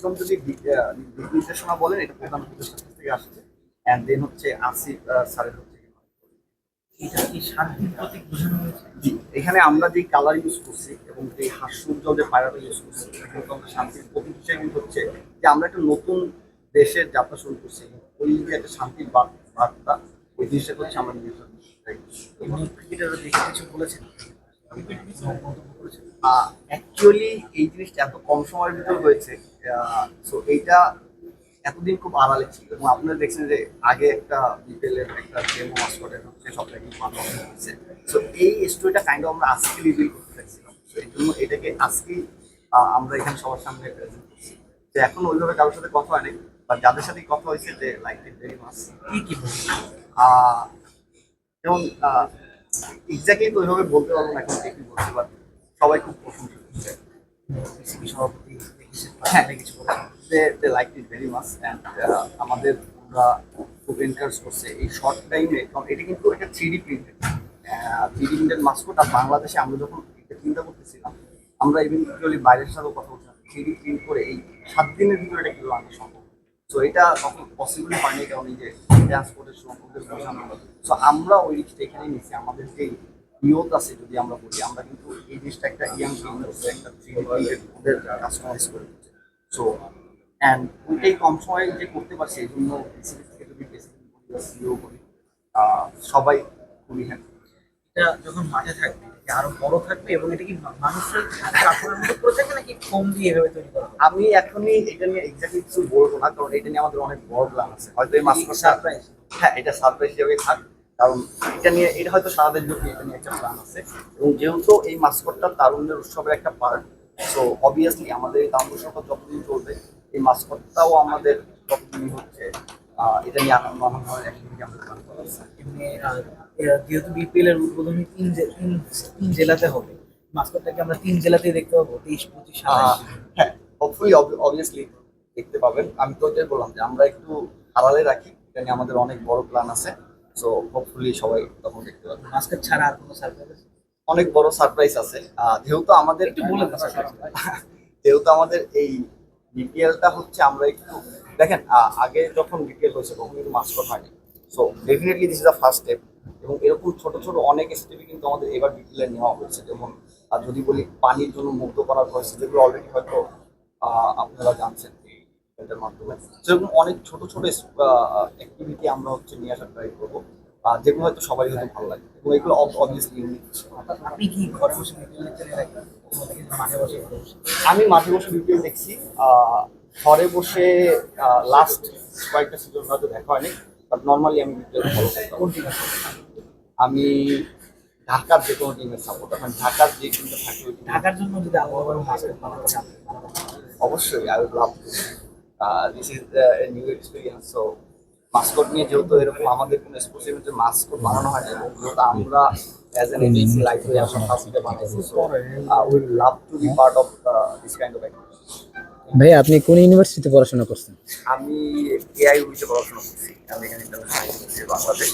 প্রথম যদি দিক নির্দেশনা বলেন এটা প্রধান উপদেষ্টার থেকে আসছে। অ্যান্ড দেন হচ্ছে আসিফ স্যারের হচ্ছে এখানে আমরা যে কালার ইউজ করছি এবং যে হাস্যোজ্জ্বল যে পায়রাটা ইউজ করছি কিন্তু আমরা শান্তির প্রতীক হিসেবে হচ্ছে যে আমরা একটা নতুন দেশের যাত্রা শুরু করছি। ওই যে একটা শান্তির বার্তা ওই জিনিসটা হচ্ছে আমরা ক্রিকেটাররা দেখে কিছু বলেছেন? অ্যাকচুয়ালি এই জিনিসটা এত কম সময়ের ভিতর হয়েছে সো এইটা এতদিন খুব আড়ালে ছিল এবং আপনারা দেখছেন যে আগে একটা বিপিএল এর একটা ডেমো মাস্কটের হচ্ছে সবটা কিন্তু বানানো হয়েছে সো এই স্টোরিটা কাইন্ড আমরা আজকে রিভিল করতে চাইছিলাম। তো এই জন্য এটাকে আজকেই আমরা এখানে সবার সামনে প্রেজেন্ট করছি। যে এখন ওইভাবে কারোর সাথে কথা হয়নি বা যাদের সাথে কথা হয়েছে যে লাইক ইট ভেরি মাছ কি কি যেমন এক্স্যাক্টলি তো ওইভাবে বলতে পারব না এখন কি বলছি বাট সবাই খুব প্রশংসা করছে বিসিবি সভাপতি হ্যাঁ। কিছু they they like it very much and আমাদের খুব এনকারেজ করছে এই শর্ট টাইমে কারণ এটা কিন্তু একটা three D printed three D printed mascot আর বাংলাদেশে আমরা যখন এটা চিন্তা করতেছিলাম আমরা ইভেন্টুয়ালি বাইরের সাথেও কথা বলছিলাম থ্রি ডি প্রিন্ট করে এই সাত দিনের ভিতরে এটা কিন্তু আনা সম্ভব? সো এটা তখন পসিবল হয়নি কারণ এই যে ট্রান্সপোর্টের ওদের বোঝানো সো আমরা ওই জিনিসটা এখানে নিচ্ছি। আমাদের যে ইয়ত আছে যদি আমরা বলি আমরা কিন্তু এই জিনিসটা একটা ইয়াং একটা কাস্টমাইজ করে সো অ্যান্ড ওইটাই কম সময়ে যে করতে পারছি এই জন্য সিও আহ, সবাই খুবই হ্যাপি এটা যখন মাঠে থাকবে আরও বড় থাকবে এবং এটা কি মানুষের কাপড়ের মতো করে থাকবে নাকি ফোম দিয়ে এভাবে তৈরি করা আমি এখনই এটা নিয়ে এক্স্যাক্টলি কিছু বলব না কারণ এটা নিয়ে আমাদের অনেক বড় প্ল্যান আছে। হয়তো এই সারপ্রাইজ হ্যাঁ এটা সারপ্রাইজ হিসেবে থাক কারণ এটা নিয়ে এটা হয়তো সারাদের জন্য এটা নিয়ে একটা প্ল্যান আছে। এবং যেহেতু এই মাস্কটটা তারুণ্যের উৎসবের একটা পার্ট সো অবভিয়াসলি আমাদের এই তারুণ্য উৎসবটা যতদিন চলবে এই মাস্কটটাও আমাদের ততদিনই হচ্ছে এটা নিয়ে আনন্দ আনন্দ অ্যাক্টিভিটি আমাদের প্ল্যান করা আছে। এমনি যেহেতু বিপিএল এর উদ্বোধনী তিন তিন জেলাতে হবে মাস্কটটাকে আমরা তিন জেলাতেই দেখতে পাবো তেইশ পঁচিশ হ্যাঁ হোপফুলি অবভিয়াসলি দেখতে পাবেন। আমি তো ওইটাই বললাম যে আমরা একটু আড়ালে রাখি। এটা নিয়ে আমাদের অনেক বড় প্ল্যান আছে। সো হোপফুলি সবাই তখন দেখতে পাবেন মাস্কট ছাড়া আর কোনো সারপ্রাইজ অনেক বড় সারপ্রাইজ আছে। যেহেতু আমাদের যেহেতু আমাদের এই বিপিএলটা হচ্ছে আমরা একটু দেখেন আগে যখন বিপিএল হয়েছে তখন কিন্তু মাস্কট হয়নি। So definitely this is the first step এবং এরকম ছোট ছোট অনেক স্টেপই কিন্তু আমাদের এবার বিপিএল নেওয়া হয়েছে। যেমন আহ, যদি বলি পানির জন্য মুক্ত করার হয়েছে যেগুলো অলরেডি হয়তো আপনারা জানছেন এই ইভেন্টের মাধ্যমে। সেরকম অনেক ছোট ছোট অ্যাক্টিভিটি আমরা হচ্ছে নিয়ে আসার ট্রাই করব। যেগুলো হয়তো সবাই হয়তো ভালো লাগে। এবং এগুলো অবভিয়াসলি আপনি কি ঘরে বসে আমি মাঠে বসে বিপিএল দেখছি। ঘরে বসে লাস্ট কয়েকটা সিজন হয়তো দেখা হয়নি বাট নর্মালি আমি বিপিএল ফলো আমি ঢাকার যে কোনো টিমের সাপোর্ট মানে ঢাকার যে টিমটা থাকে ঢাকার জন্য যদি আবহাওয়ার অবশ্যই I would love this is new experience so mascot নিয়ে যেহেতু এরকম আমাদের কোনো স্পেসিফিক মাস্কট বানানো হয় না যেহেতু আমরা অ্যাজ এন এজেন্সি লাইফ হয়ে আমরা ফার্স্টে বানাইছি so I will love to be part of this kind of ভাই আপনি কোন ইউনিভার্সিটিতে পড়াশোনা করছেন? আমি এআই উইতে পড়াশোনা করছি আমি এখানে ইন্টারন্যাশনাল ইউনিভার্সিটি বাংলাদেশ